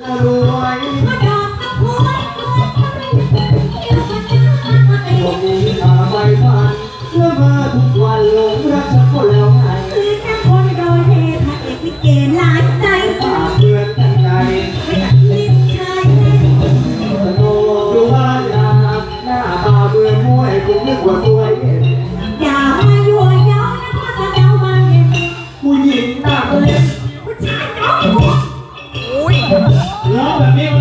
คนนี้หาใปพันเพื่อมาทุกวันลงรักฉันคนแ palavra mesmo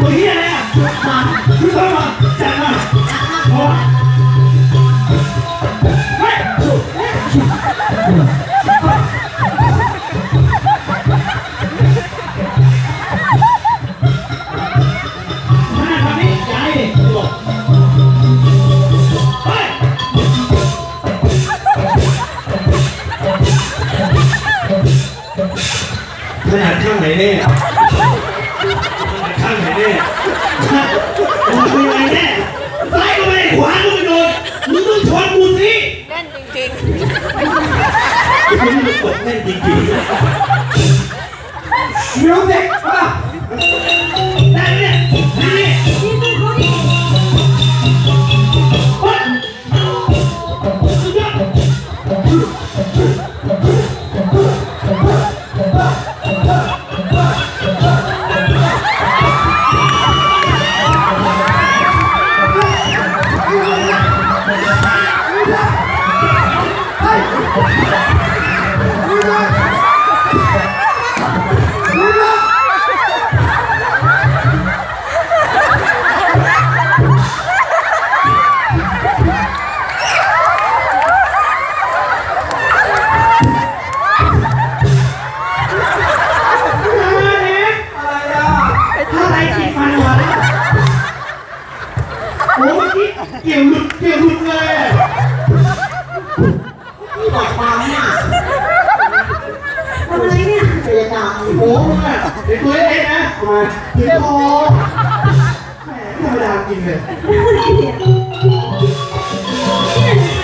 ตัวนี้อะไรอะมาดูเข้ามาจัดมาพอเฮ้ยมาทำนี้ใจตัว เฮ้ย ขนาดข้างไหนเนี่ย เขาไม่ตกเล่นจริงๆมิวสิกมาได้เนี่ยได้はい เกี่ยวหลุดเกี่ยวหลุดเลย โอ้มึงอะเด็กเล็นะมาถึงคอแหมไม่ธรรมดากินเลย